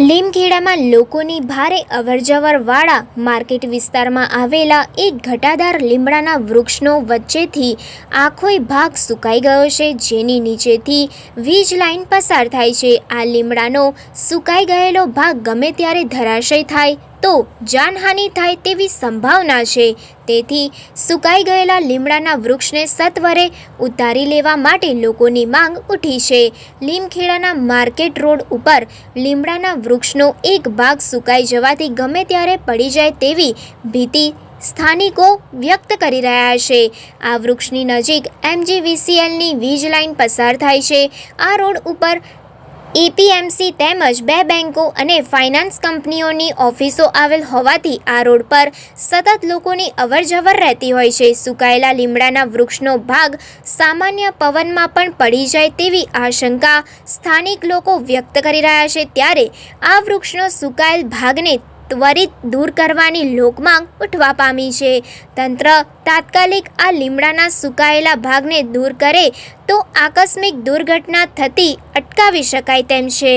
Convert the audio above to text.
લીમખેડામાં લોકોની ભારે અવરજવર વાળા માર્કેટ વિસ્તારમાં આવેલા એક ઘટાદાર લીમડાના વૃક્ષનો વચ્ચેથી આખોય ભાગ સુકાઈ ગયો છે, જેની નીચેથી વીજ લાઈન પસાર થાય છે. આ લીમડાનો સુકાઈ ગયેલો ભાગ ગમે ત્યારે ધરાશય થાય તો જાનહાનિ થાય તેવી સંભાવના છે. તેથી સુકાઈ ગયેલા લીમડાના વૃક્ષને સત્વરે ઉતારી લેવા માટે લોકોની માંગ ઉઠી છે. લીમખેડાના માર્કેટ રોડ ઉપર લીમડાના વૃક્ષનો એક ભાગ સુકાઈ જવાથી ગમે ત્યારે પડી જાય તેવી ભીતિ સ્થાનિકો વ્યક્ત કરી રહ્યા છે. આ વૃક્ષની નજીક એમજીવીસીએલની વીજ લાઇન પસાર થાય છે. આ રોડ ઉપર એપીએમસી તેમજ બે બેન્કો અને ફાઇનાન્સ કંપનીઓની ઓફિસો આવેલ હોવાથી આ રોડ પર સતત લોકોની અવરજવર રહેતી હોય છે. સુકાયેલા લીમડાના વૃક્ષનો ભાગ સામાન્ય પવનમાં પણ પડી જાય તેવી આશંકા સ્થાનિક લોકો વ્યક્ત કરી રહ્યા છે. ત્યારે આ વૃક્ષનો સુકાયેલ ભાગને ત્વરિત દૂર કરવાની લોકમાંગ ઉઠવા પામી છે. તંત્ર તાત્કાલિક આ લીમડાના સુકાયેલા ભાગને દૂર કરે તો આકસ્મિક દુર્ઘટના થતી અટકાવી શકાય તેમ છે.